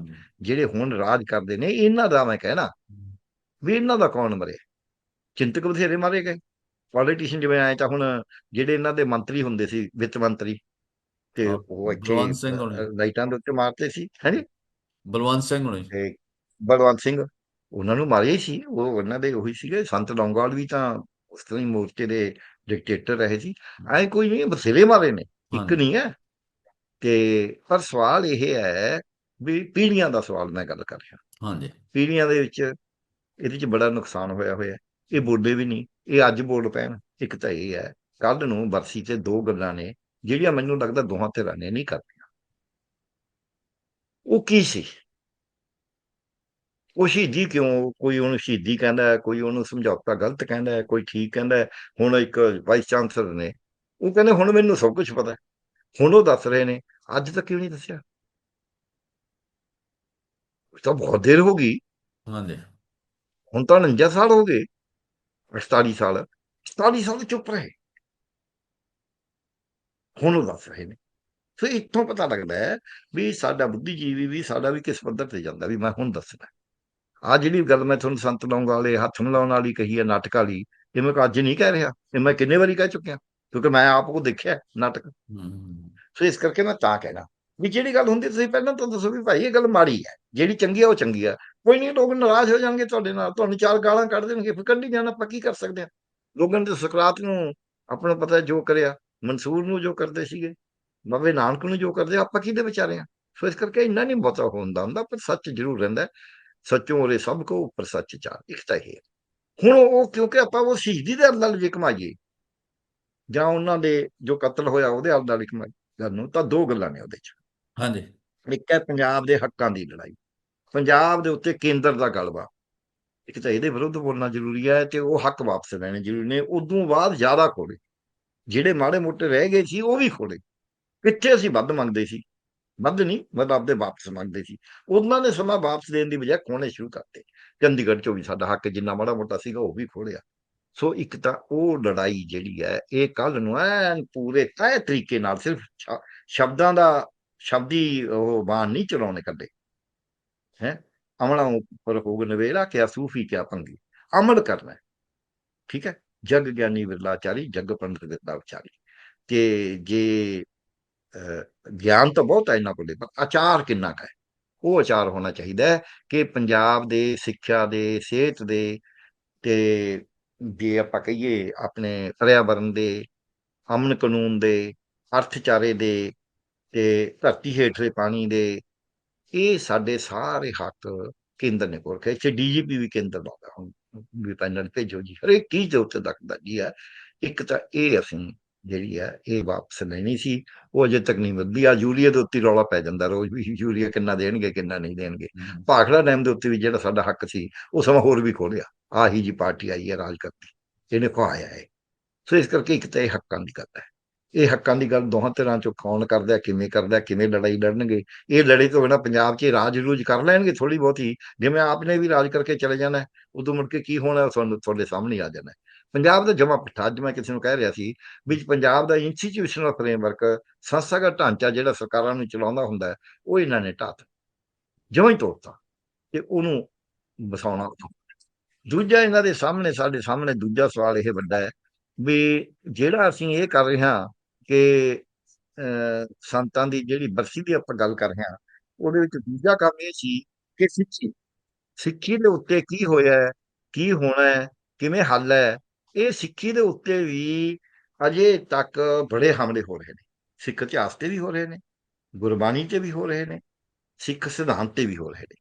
ਜਿਹੜੇ ਹੁਣ ਰਾਜ ਕਰਦੇ ਨੇ ਇਹਨਾਂ ਦਾ ਮੈਂ ਕਹਿਣਾ ਵੀ ਇਹਨਾਂ ਦਾ ਕੌਣ ਮਰਿਆ ਚਿੰਤਕ ਬਥੇਰੇ ਮਾਰੇ ਗਏ। ਪੋਲੀਟੀਸ਼ੀਅਨ ਜਿਵੇਂ ਆਏ ਤਾਂ ਹੁਣ ਜਿਹੜੇ ਇਹਨਾਂ ਦੇ ਮੰਤਰੀ ਹੁੰਦੇ ਸੀ ਵਿੱਤ ਮੰਤਰੀ ਤੇ ਉਹ ਇੱਥੇ ਲਾਈਟਾਂ ਦੇ ਉੱਤੇ ਮਾਰਦੇ ਸੀ ਹੈਂਜੀ ਬਲਵੰਤ ਸਿੰਘ ਹੋਣੀ। ਬਲਵੰਤ ਸਿੰਘ ਉਹਨਾਂ ਨੂੰ ਮਾਰਿਆ ਸੀ ਉਹ ਉਹਨਾਂ ਦੇ ਉਹੀ ਸੀਗੇ ਸੰਤ ਲੌਂਗੋਵਾਲ ਵੀ ਤਾਂ ਉਸ ਤਰ੍ਹਾਂ ਹੀ ਮੋਰਚੇ ਦੇ ਡਿਕਟੇਟਰ ਰਹੇ ਸੀ। ਐ ਕੋਈ ਨਹੀਂ ਬਥੇਰੇ ਮਾਰੇ ਨੇ ਇੱਕ। ਨਹੀਂ ਹੈ। ਤੇ ਪਰ ਸਵਾਲ ਇਹ ਹੈ ਵੀ ਪੀੜ੍ਹੀਆਂ ਦਾ ਸਵਾਲ ਮੈਂ ਗੱਲ ਕਰ ਰਿਹਾ। ਹਾਂਜੀ। ਪੀੜ੍ਹੀਆਂ ਦੇ ਵਿੱਚ ਇਹਦੇ ਚ ਬੜਾ ਨੁਕਸਾਨ ਹੋਇਆ ਹੋਇਆ। ਇਹ ਬੋਲਦੇ ਵੀ ਨਹੀਂ ਇਹ ਅੱਜ ਬੋਲ ਪੈਣ ਇੱਕ ਤਾਂ ਇਹ ਹੈ ਕੱਲ ਨੂੰ ਬਰਸੀ ਤੇ ਦੋ ਗੱਲਾਂ ਨੇ ਜਿਹੜੀਆਂ ਮੈਨੂੰ ਲੱਗਦਾ ਦੋਹਾਂ ਧਿਰਾਂ ਨੇ ਨਹੀਂ ਕਰਦੀਆਂ ਉਹ ਕੀ ਸੀ? ਉਹ ਸ਼ਹੀਦੀ ਕਿਉਂ? ਕੋਈ ਉਹਨੂੰ ਸ਼ਹੀਦੀ ਕਹਿੰਦਾ ਕੋਈ ਉਹਨੂੰ ਸਮਝੌਤਾ ਗਲਤ ਕਹਿੰਦਾ ਕੋਈ ਠੀਕ ਕਹਿੰਦਾ। ਹੁਣ ਇੱਕ ਵਾਈਸ ਚਾਂਸਲਰ ਨੇ। ਉਹ ਕਹਿੰਦੇ ਹੁਣ ਮੈਨੂੰ ਸਭ ਕੁਝ ਪਤਾ। ਹੁਣ ਉਹ ਦੱਸ ਰਹੇ ਨੇ। ਅੱਜ ਤੱਕ ਕਿਉਂ ਨਹੀਂ ਦੱਸਿਆ? ਤਾਂ ਬਹੁਤ ਦੇਰ ਹੋ ਗਈ। ਹਾਂਜੀ। ਹੁਣ ਤਾਂ 49 ਸਾਲ ਹੋ ਗਏ। 48 ਸਾਲ। 47 ਸਾਲ ਚੁੱਪ ਰਹੇ। ਹੁਣ ਉਹ ਦੱਸ ਰਹੇ ਨੇ। ਸੋ ਇੱਥੋਂ ਪਤਾ ਲੱਗਦਾ ਹੈ ਵੀ ਸਾਡਾ ਬੁੱਧੀਜੀਵੀ ਵੀ ਸਾਡਾ ਵੀ ਕਿਸ ਪੱਧਰ ਤੇ ਜਾਂਦਾ ਵੀ ਮੈਂ ਹੁਣ ਦੱਸਣਾ ਆ ਜਿਹੜੀ ਗੱਲ ਮੈਂ ਤੁਹਾਨੂੰ ਸੰਤ ਲਾਉਂਗਾ ਵਾਲੇ ਹੱਥ ਮਿਲਾਉਣ ਵਾਲੀ ਕਹੀ ਹੈ ਨਾਟਕ ਵਾਲੀ ਇਹ ਮੈਂ ਅੱਜ ਨਹੀਂ ਕਹਿ ਰਿਹਾ ਇਹ ਮੈਂ ਕਿੰਨੇ ਵਾਰੀ ਕਹਿ ਚੁੱਕਿਆ ਕਿਉਂਕਿ ਮੈਂ ਆਪ ਕੋ ਦੇਖਿਆ ਨਾਟਕ। ਸੋ ਇਸ ਕਰਕੇ ਮੈਂ ਤਾਂ ਕਹਿਣਾ ਵੀ ਜਿਹੜੀ ਗੱਲ ਹੁੰਦੀ ਤੁਸੀਂ ਪਹਿਲਾਂ ਤਾਂ ਦੱਸੋ ਵੀ ਭਾਈ ਇਹ ਗੱਲ ਮਾੜੀ ਹੈ ਜਿਹੜੀ ਚੰਗੀ ਹੈ ਉਹ ਚੰਗੀ ਹੈ ਕੋਈ ਨਹੀਂ ਲੋਕ ਨਾਰਾਜ਼ ਹੋ ਜਾਣਗੇ ਤੁਹਾਡੇ ਨਾਲ ਤੁਹਾਨੂੰ ਚਾਰ ਗਾਲਾਂ ਕੱਢ ਦੇਣਗੇ ਫਿਰ ਕੱਢੀ ਜਾਣਾ ਆਪਾਂ ਕੀ ਕਰ ਸਕਦੇ ਹਾਂ ਲੋਕਾਂ ਨੇ ਸੁਕਰਾਤ ਨੂੰ ਆਪਣਾ ਪਤਾ ਜੋ ਕਰਿਆ ਮਨਸੂਰ ਨੂੰ ਜੋ ਕਰਦੇ ਸੀਗੇ ਬਾਬੇ ਨਾਨਕ ਨੂੰ ਜੋ ਕਰਦੇ ਆਪਾਂ ਕਿਹਦੇ ਵਿਚਾਰੇ ਆ? ਸੋ ਇਸ ਕਰਕੇ ਇੰਨਾ ਨਹੀਂ ਬਹੁਤਾ ਹੁੰਦਾ ਹੁੰਦਾ ਪਰ ਸੱਚ ਜ਼ਰੂਰ ਰਹਿੰਦਾ। ਸੱਚੋਂ ਔਰੇ ਸਭ ਕੋ ਉੱਪਰ ਸੱਚ ਚਾਰ ਇੱਕ ਤਾਂ ਇਹ ਹੈ। ਹੁਣ ਉਹ ਕਿਉਂਕਿ ਆਪਾਂ ਉਹ ਸ਼ਹੀਦੀ ਦੇ ਨਾਲ ਜੇ ਕਮਾਈਏ ਜਾਂ ਉਹਨਾਂ ਦੇ ਜੋ ਕਤਲ ਹੋਇਆ ਉਹਦੇ ਨਾਲ ਕਮਾਈ ਗੱਲ ਨੂੰ ਤਾਂ ਦੋ ਗੱਲਾਂ ਨੇ ਉਹਦੇ ਚ। ਹਾਂਜੀ। ਇੱਕ ਹੈ ਪੰਜਾਬ ਦੇ ਹੱਕਾਂ ਦੀ ਲੜਾਈ। ਪੰਜਾਬ ਦੇ ਉੱਤੇ ਕੇਂਦਰ ਦਾ ਗਲਬਾ ਇੱਕ ਤਾਂ ਇਹਦੇ ਵਿਰੁੱਧ ਬੋਲਣਾ ਜ਼ਰੂਰੀ ਹੈ ਤੇ ਉਹ ਹੱਕ ਵਾਪਸ ਲੈਣੇ ਜ਼ਰੂਰੀ ਨੇ ਉਦੋਂ ਬਾਅਦ ਜ਼ਿਆਦਾ ਖੋਲੇ। ਜਿਹੜੇ ਮਾੜੇ ਮੋਟੇ ਰਹਿ ਗਏ ਸੀ ਉਹ ਵੀ ਖੋਲੇ। ਕਿੱਥੇ ਅਸੀਂ ਵੱਧ ਮੰਗਦੇ ਸੀ। ਵੱਧ ਨਹੀਂ ਮਤਲਬ ਆਪਦੇ ਵਾਪਸ ਮੰਗਦੇ ਸੀ। ਉਹਨਾਂ ਨੇ ਸਮਾਂ ਵਾਪਸ ਦੇਣ ਦੀ ਬਜਾਏ ਖੋਣੇ ਸ਼ੁਰੂ ਕਰਤੇ। ਚੰਡੀਗੜ੍ਹ ਚੋਂ ਵੀ ਸਾਡਾ ਹੱਕ ਜਿੰਨਾ ਮਾੜਾ ਮੋਟਾ ਸੀਗਾ ਉਹ ਵੀ ਖੋਲਿਆ ਸੋ ਇੱਕ ਤਾਂ ਉਹ ਲੜਾਈ ਜਿਹੜੀ ਹੈ, ਇਹ ਕੱਲ ਨੂੰ ਐਨ ਪੂਰੇ ਤੈਅ ਤਰੀਕੇ ਨਾਲ ਸਿਰਫ ਸ਼ਬਦਾਂ ਦਾ, ਸ਼ਬਦੀ ਉਹ ਬਾਣ ਨਹੀਂ ਚਲਾਉਣੇ ਕੱਢੇ। ਹੈ? ਅਮਲਾਂ ਉੱਪਰ ਹੋਗ ਨਵੇਲਾ ਕਿਆ ਸੂਫੀ ਕਿਆ ਪੰਗੀ। ਅਮਲ ਕਰਨਾ। ਠੀਕ ਹੈ? ਜਗ ਗਿਆਨੀ ਵਿਰਲਾਚਾਰੀ, ਜਗ ਪੰਡਤ ਵਿਰਲਾ ਵਿਚਾਰੀ ਤੇ ਜੇ ਗਿਆਨ ਤਾਂ ਬਹੁਤ ਹੈ ਇਹਨਾਂ ਕੋਲੇ, ਪਰ ਆਚਾਰ ਕਿੰਨਾ ਕੁ ਹੈ? ਉਹ ਆਚਾਰ ਹੋਣਾ ਚਾਹੀਦਾ ਹੈ ਕਿ ਪੰਜਾਬ ਦੇ ਸਿੱਖਿਆ ਦੇ, ਸਿਹਤ ਦੇ ਤੇ ਜੇ ਆਪਾਂ ਕਹੀਏ ਆਪਣੇ ਪਰਿਆਵਰਨ ਦੇ, ਅਮਨ ਕਾਨੂੰਨ ਦੇ, ਅਰਥਚਾਰੇ ਦੇ ਤੇ ਧਰਤੀ ਹੇਠਲੇ ਪਾਣੀ ਦੇ, ਇਹ ਸਾਡੇ ਸਾਰੇ ਹੱਕ ਕੇਂਦਰ ਨੇ ਕੋਲ ਖੇ ਡੀਜੀਪੀ ਵੀ ਕੇਂਦਰ ਲਾਉਂਦਾ ਹੁਣ, ਵੀ ਪੈਨਲ ਭੇਜੋ ਜੀ। ਹਰੇਕ ਚੀਜ਼ ਦੇ ਉੱਤੇ ਦਖਦਾ ਜੀ ਹੈ। ਇੱਕ ਤਾਂ ਇਹ ਅਸੀਂ ਜਿਹੜੀ ਹੈ ਇਹ ਵਾਪਸ ਲੈਣੀ ਸੀ। ਉਹ ਅਜੇ ਤੱਕ ਨਹੀਂ ਮਿਲਦੀ ਆ ਯੂਰੀਆ ਦੇ ਉੱਤੇ ਰੌਲਾ ਪੈ ਜਾਂਦਾ। ਰੋਜ਼ ਵੀ ਯੂਰੀਆ ਕਿੰਨਾ ਦੇਣਗੇ ਕਿੰਨਾ ਨਹੀਂ ਦੇਣਗੇ। ਭਾਖੜਾ ਡੈਮ ਦੇ ਉੱਤੇ ਵੀ ਜਿਹੜਾ ਸਾਡਾ ਹੱਕ ਸੀ ਉਹ ਸਮਾਂ ਹੋਰ ਵੀ ਖੋਲਿਆ। ਆਹੀ ਜੀ ਪਾਰਟੀ ਆਈ ਹੈ ਰਾਜ ਕਰਦੀ ਇਹਨੇ ਖਵਾਇਆ ਹੈ ਸੋ ਇਸ ਕਰਕੇ ਇੱਕ ਤਾਂ ਇਹ ਹੱਕਾਂ ਦੀ ਗੱਲ ਹੈ। ਇਹ ਹੱਕਾਂ ਦੀ ਗੱਲ ਦੋਹਾਂ ਤਰ੍ਹਾਂ ਚੋਂ ਕੌਣ ਕਰਦਾ ਕਿਵੇਂ ਕਰਦਾ ਕਿਵੇਂ ਲੜਾਈ ਲੜਨਗੇ? ਇਹ ਲੜਾਈ ਤੋਂ ਬਿਨਾਂ ਪੰਜਾਬ 'ਚ ਰਾਜ ਰੂਜ ਕਰ ਲੈਣਗੇ ਥੋੜੀ ਬਹੁਤੀ। ਜਿਵੇਂ ਆਪਨੇ ਵੀ ਰਾਜ ਕਰਕੇ ਚਲੇ ਜਾਣਾ ਉਦੋਂ ਮੁੜ ਕੇ ਕੀ ਹੋਣਾ ਤੁਹਾਨੂੰ ਤੁਹਾਡੇ ਸਾਹਮਣੇ ਆ ਜਾਣਾ। ਪੰਜਾਬ ਦਾ ਜਮਾ ਪੱਠਾ ਅੱਜ ਮੈਂ ਕਿਸੇ ਨੂੰ ਕਹਿ ਰਿਹਾ ਸੀ ਵੀ ਪੰਜਾਬ ਦਾ ਇੰਸਟੀਚਿਊਸ਼ਨਲ ਫਰੇਮਵਰਕ ਸੰਸਥਾਗਤ ਢਾਂਚਾ ਜਿਹੜਾ ਸਰਕਾਰਾਂ ਨੂੰ ਚਲਾਉਂਦਾ ਹੁੰਦਾ ਉਹ ਇਹਨਾਂ ਨੇ ਢਾਤ ਜਮਾਂ ਹੀ ਤੋੜਤਾ ਤੇ ਉਹਨੂੰ ਵਸਾਉਣਾ ਦੂਜਾ ਇਹਨਾਂ ਦੇ ਸਾਹਮਣੇ ਸਾਡੇ ਸਾਹਮਣੇ ਦੂਜਾ ਸਵਾਲ ਇਹ ਵੱਡਾ ਹੈ ਵੀ ਜਿਹੜਾ ਅਸੀਂ ਇਹ ਕਰ ਰਹੇ ਹਾਂ ਕਿ ਅਹ, ਸੰਤਾਂ ਦੀ ਜਿਹੜੀ ਬਰਸੀ ਦੀ ਆਪਾਂ ਗੱਲ ਕਰ ਰਹੇ ਹਾਂ ਉਹਦੇ ਵਿੱਚ ਦੂਜਾ ਕੰਮ ਇਹ ਸੀ ਕਿ ਸਿੱਖੀ ਸਿੱਖੀ ਦੇ ਉੱਤੇ ਕੀ ਹੋਇਆ ਹੈ ਕੀ ਹੋਣਾ ਹੈ ਕਿਵੇਂ ਹੱਲ ਹੈ ਇਹ ਸਿੱਖੀ ਦੇ ਉੱਤੇ ਵੀ ਅਜੇ ਤੱਕ ਬੜੇ ਹਮਲੇ ਹੋ ਰਹੇ ਨੇ। ਸਿੱਖ ਇਤਿਹਾਸ ਤੇ ਵੀ ਹੋ ਰਹੇ ਨੇ, ਗੁਰਬਾਣੀ ਤੇ ਵੀ ਹੋ ਰਹੇ ਨੇ, ਸਿੱਖ ਸਿਧਾਂਤ ਤੇ ਵੀ ਹੋ ਰਹੇ ਨੇ।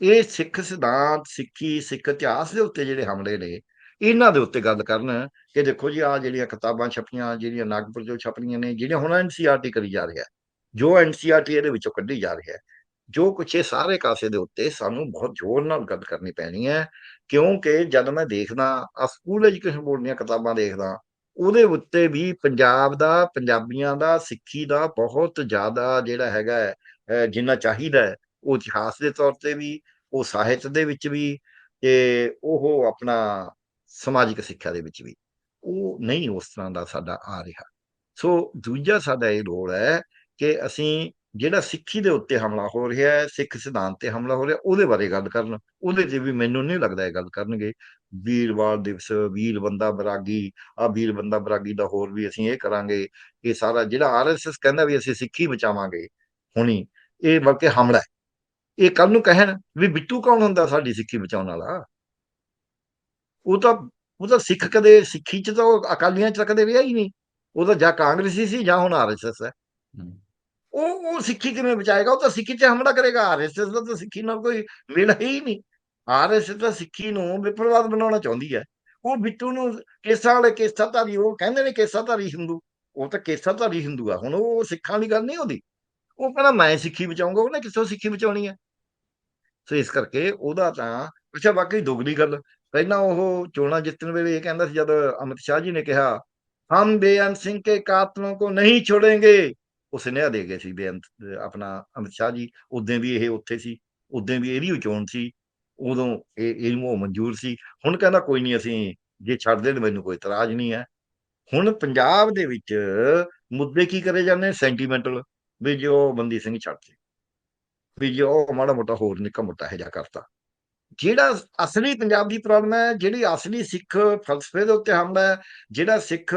ਇਹ ਸਿੱਖ ਸਿਧਾਂਤ, ਸਿੱਖੀ, ਸਿੱਖ ਇਤਿਹਾਸ ਦੇ ਉੱਤੇ ਜਿਹੜੇ ਹਮਲੇ ਨੇ, ਇਹਨਾਂ ਦੇ ਉੱਤੇ ਗੱਲ ਕਰਨ ਕਿ ਦੇਖੋ ਜੀ ਆ ਜਿਹੜੀਆਂ ਕਿਤਾਬਾਂ ਛਪੀਆਂ, ਜਿਹੜੀਆਂ ਨਾਗਪੁਰ ਚੋਂ ਛਪਣੀਆਂ ਨੇ, ਜਿਹੜੀਆਂ ਹੁਣ ਐਨਸੀਆਰਟੀ ਕਰੀ ਜਾ ਰਿਹਾ ਜੋ ਐਨਸੀਆਰਟੀ ਇਹਦੇ ਵਿੱਚੋਂ ਕੱਢੀ ਜਾ ਰਹੀ ਹੈ ਜੋ ਕੁਛ ਇਹ ਸਾਰੇ ਕਾਸੇ ਦੇ ਉੱਤੇ ਸਾਨੂੰ ਬਹੁਤ ਜ਼ੋਰ ਨਾਲ ਗੱਲ ਕਰਨੀ ਪੈਣੀ ਹੈ, ਕਿਉਂਕਿ ਜਦ ਮੈਂ ਦੇਖਦਾ ਆ ਸਕੂਲ ਐਜੂਕੇਸ਼ਨ ਬੋਰਡ ਦੀਆਂ ਕਿਤਾਬਾਂ ਦੇਖਦਾ, ਉਹਦੇ ਉੱਤੇ ਵੀ ਪੰਜਾਬ ਦਾ, ਪੰਜਾਬੀਆਂ ਦਾ, ਸਿੱਖੀ ਦਾ ਬਹੁਤ ਜ਼ਿਆਦਾ ਜਿਹੜਾ ਹੈਗਾ ਜਿੰਨਾ ਚਾਹੀਦਾ ਉਹ ਇਤਿਹਾਸ ਦੇ ਤੌਰ ਤੇ ਵੀ, ਉਹ ਸਾਹਿਤ ਦੇ ਵਿੱਚ ਵੀ ਤੇ ਉਹ ਆਪਣਾ ਸਮਾਜਿਕ ਸਿੱਖਿਆ ਦੇ ਵਿੱਚ ਵੀ। ਉਹ ਨਹੀਂ ਉਸ ਤਰ੍ਹਾਂ ਦਾ ਸਾਡਾ ਆ ਰਿਹਾ। ਸੋ ਦੂਜਾ ਸਾਡਾ ਇਹ ਰੋਲ ਹੈ ਕਿ ਅਸੀਂ ਜਿਹੜਾ ਸਿੱਖੀ ਦੇ ਉੱਤੇ ਹਮਲਾ ਹੋ ਰਿਹਾ ਹੈ, ਸਿੱਖ ਸਿਧਾਂਤ ਤੇ ਹਮਲਾ ਹੋ ਰਿਹਾ, ਉਹਦੇ ਬਾਰੇ ਗੱਲ ਕਰਨ। ਉਹਦੇ ਤੇ ਵੀ ਮੈਨੂੰ ਨਹੀਂ ਲੱਗਦਾ ਇਹ ਗੱਲ ਕਰਨਗੇ, ਵੀਰਵਾਰ ਦਿਵਸ, ਵੀਰ ਬੰਦਾ ਬਰਾਗੀ ਆ ਵੀਰ ਬੰਦਾ ਬਰਾਗੀ ਦਾ ਹੋਰ ਵੀ ਅਸੀਂ ਇਹ ਕਰਾਂਗੇ, ਇਹ ਸਾਰਾ ਜਿਹੜਾ ਆਰਐਸਐਸ ਕਹਿੰਦਾ ਵੀ ਅਸੀਂ ਸਿੱਖੀ ਬਚਾਵਾਂਗੇ, ਹੁਣੀ, ਇਹ ਬਲਕਿ ਹਮਲਾ ਹੈ। ਇਹ ਕੱਲ ਨੂੰ ਕਹਿਣ ਵੀ ਬਿੱਟੂ ਕੌਣ ਹੁੰਦਾ ਸਾਡੀ ਸਿੱਖੀ ਬਚਾਉਣ ਵਾਲਾ? ਉਹ ਤਾਂ ਉਹ ਤਾਂ ਸਿੱਖ ਕਦੇ ਸਿੱਖੀ ਚ ਤਾਂ ਉਹ ਅਕਾਲੀਆਂ ਚ ਤਾਂ ਕਦੇ ਰਿਹਾ ਹੀ ਨਹੀਂ। ਉਹ ਤਾਂ ਜਾਂ ਕਾਂਗਰਸੀ ਸੀ ਜਾਂ ਹੁਣ ਆਰਐਸਐਸ ਹੈ। ਉਹ ਉਹ ਸਿੱਖੀ ਕਿਵੇਂ ਬਚਾਏਗਾ? ਉਹ ਤਾਂ ਸਿੱਖੀ ਤੇ ਹਮਲਾ ਕਰੇਗਾ। ਆਰਐਸਐਸ ਦਾ ਤਾਂ ਸਿੱਖੀ ਨਾਲ ਕੋਈ ਮੇਲ ਹੈ ਹੀ ਨਹੀਂ। ਆਰਐਸਐਸ ਤਾਂ ਸਿੱਖੀ ਨੂੰ ਵਿਪਰਵਾਦ ਬਣਾਉਣਾ ਚਾਹੁੰਦੀ ਹੈ। ਉਹ ਬਿੱਟੂ ਨੂੰ ਕੇਸਾਂ ਵਾਲੇ ਕੇਸਾਧਾਰੀ ਉਹ ਕਹਿੰਦੇ ਨੇ ਕੇਸਾਧਾਰੀ ਹਿੰਦੂ। ਉਹ ਤਾਂ ਕੇਸਾਧਾਰੀ ਹਿੰਦੂ ਆ। ਹੁਣ ਉਹ ਸਿੱਖਾਂ ਦੀ ਗੱਲ ਨਹੀਂ ਹੁੰਦੀ ਉਹ ਕਹਿੰਦਾ, ਮੈਂ ਸਿੱਖੀ ਬਚਾਉਂਗਾ ਉਹਨੇ ਕਿੱਥੋਂ ਸਿੱਖੀ ਬਚਾਉਣੀ ਹੈ? ਸੋ ਇਸ ਕਰਕੇ ਉਹਦਾ ਤਾਂ, ਅੱਛਾ ਬਾਕੀ ਦੁਗਲੀ ਗੱਲ। ਪਹਿਲਾਂ ਉਹ ਚੋਣਾਂ ਜਿੱਤਣ ਵੇਲੇ ਇਹ ਕਹਿੰਦਾ ਸੀ, ਜਦ ਅਮਿਤ ਸ਼ਾਹ ਜੀ ਨੇ ਕਿਹਾ, ਹਮ ਬੇਅੰਤ ਸਿੰਘ ਕੇ ਕਾਤਲੋਂ ਕੋ ਨਹੀਂ ਛੋੜेंगे ਉਹ ਸੁਨੇਹਾ ਦੇ ਗਏ ਸੀ ਬੇਅੰਤ ਆਪਣਾ ਅਮਿਤ ਸ਼ਾਹ ਜੀ। ਉਦੋਂ ਵੀ ਇਹ ਉੱਥੇ ਸੀ। ਉਦੋਂ ਵੀ ਇਹਦੀ ਚੋਣ ਸੀ। ਉਦੋਂ ਇਹ ਇਹਨੂੰ ਉਹ ਮਨਜ਼ੂਰ ਸੀ। ਹੁਣ ਕਹਿੰਦਾ ਕੋਈ ਨਹੀਂ, ਅਸੀਂ ਜੇ ਛੱਡ ਦੇਣ, ਮੈਨੂੰ ਕੋਈ ਇਤਰਾਜ਼ ਨਹੀਂ ਹੈ। ਹੁਣ ਪੰਜਾਬ ਦੇ ਵਿੱਚ ਮੁੱਦੇ ਕੀ ਕਰੇ ਜਾਂਦੇ ਸੈਂਟੀਮੈਂਟਲ ਵੀ ਜੋ ਬੰਦੀ ਸਿੰਘ ਛੱਡ ਦੇ। ਵੀ ਜੋ ਮਾੜਾ ਮੋਟਾ ਹੋਰ ਨਿੱਕਾ ਮੋਟਾ ਹੈ ਜਾ ਕਰਤਾ। ਜਿਹੜਾ ਅਸਲੀ ਪੰਜਾਬ ਦੀ ਪ੍ਰੋਬਲਮ ਹੈ, ਜਿਹੜੀ ਅਸਲੀ ਸਿੱਖ ਫਲਸਫੇ ਦੇ ਉੱਤੇ ਹਮਲਾ ਹੈ, ਜਿਹੜਾ ਸਿੱਖ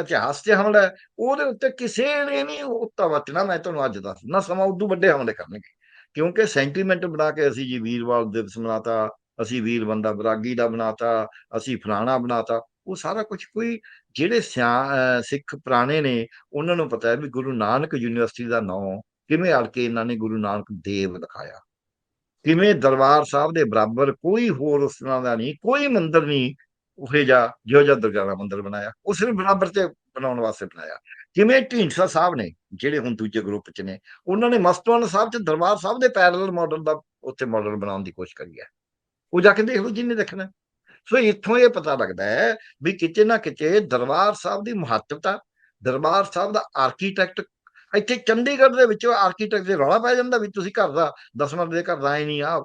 ਇਤਿਹਾਸ ਤੇ ਹਮਲਾ ਹੈ, ਉਹਦੇ ਉੱਤੇ ਕਿਸੇ ਨੇ ਨਹੀਂ ਉੱਤਾ ਵਟਣਾ ਮੈਂ ਤੁਹਾਨੂੰ ਅੱਜ ਦੱਸਣਾ ਸਮਾਂ ਉਦੋਂ ਵੱਡੇ ਹਮਲੇ ਕਰਨਗੇ। ਕਿਉਂਕਿ ਸੈਂਟੀਮੈਂਟ ਬਣਾ ਕੇ ਅਸੀਂ ਜੀ ਵੀਰਵਾਰ ਦਿਵਸ ਮਨਾਤਾ, ਅਸੀਂ ਵੀਰ ਬੰਦਾ ਬਰਾਗੀ ਦਾ ਬਣਾਤਾ ਅਸੀਂ ਫਲਾਣਾ ਬਣਾਤਾ, ਉਹ ਸਾਰਾ ਕੁਝ ਕੋਈ ਜਿਹੜੇ ਸਿਆ- ਸਿੱਖ ਪੁਰਾਣੇ ਨੇ, ਉਹਨਾਂ ਨੂੰ ਪਤਾ ਹੈ ਵੀ ਗੁਰੂ ਨਾਨਕ ਯੂਨੀਵਰਸਿਟੀ ਦਾ ਨਾਮ ਕਿਵੇਂ ਅੜ ਕੇ ਇਹਨਾਂ ਨੇ ਗੁਰੂ ਨਾਨਕ ਦੇਵ ਲਿਖਾਇਆ। ਕਿਵੇਂ ਦਰਬਾਰ ਸਾਹਿਬ ਦੇ ਬਰਾਬਰ ਕੋਈ ਹੋਰ ਉਸ ਤਰ੍ਹਾਂ ਦਾ ਨਹੀਂ, ਕੋਈ ਮੰਦਿਰ ਨਹੀਂ ਉਹੇ ਜਾ ਜਿਹੋ ਜਿਹਾ ਦੁਰਗਾ ਮੰਦਿਰ ਬਣਾਇਆ ਉਹ ਸਿਰਫ ਬਰਾਬਰ ਤੇ ਬਣਾਉਣ ਵਾਸਤੇ ਬਣਾਇਆ। ਕਿਵੇਂ ਢੀਂਡਸਾ ਸਾਹਿਬ ਨੇ, ਜਿਹੜੇ ਹੁਣ ਦੂਜੇ ਗਰੁੱਪ ਚ ਨੇ, ਉਹਨਾਂ ਨੇ ਮਸਤਵਾਨ ਸਾਹਿਬ ਚ ਦਰਬਾਰ ਸਾਹਿਬ ਦੇ ਪੈਰਲਲ ਮਾਡਲ ਦਾ ਉੱਥੇ ਮਾਡਲ ਬਣਾਉਣ ਦੀ ਕੋਸ਼ਿਸ਼ ਕਰੀ ਹੈ। ਉਹ ਜਾ ਕੇ ਦੇਖ ਲਓ ਜਿੰਨੇ ਦੇਖਣਾ। ਸੋ ਇੱਥੋਂ ਇਹ ਪਤਾ ਲੱਗਦਾ ਹੈ ਵੀ ਕਿਤੇ ਨਾ ਕਿਤੇ ਦਰਬਾਰ ਸਾਹਿਬ ਦੀ ਮਹੱਤਵਤਾ, ਦਰਬਾਰ ਸਾਹਿਬ ਦਾ ਆਰਕੀਟੈਕਟ ਇੱਥੇ ਚੰਡੀਗੜ੍ਹ ਦੇ ਵਿੱਚ ਆਰਕੀਟੈਕਟ ਦੇ ਰੌਲਾ ਪੈ ਜਾਂਦਾ ਵੀ ਤੁਸੀਂ ਘਰ ਦਾ ਦਸਵਾਂ ਦੇ ਘਰ ਦਾ ਐ ਨਹੀਂ ਆ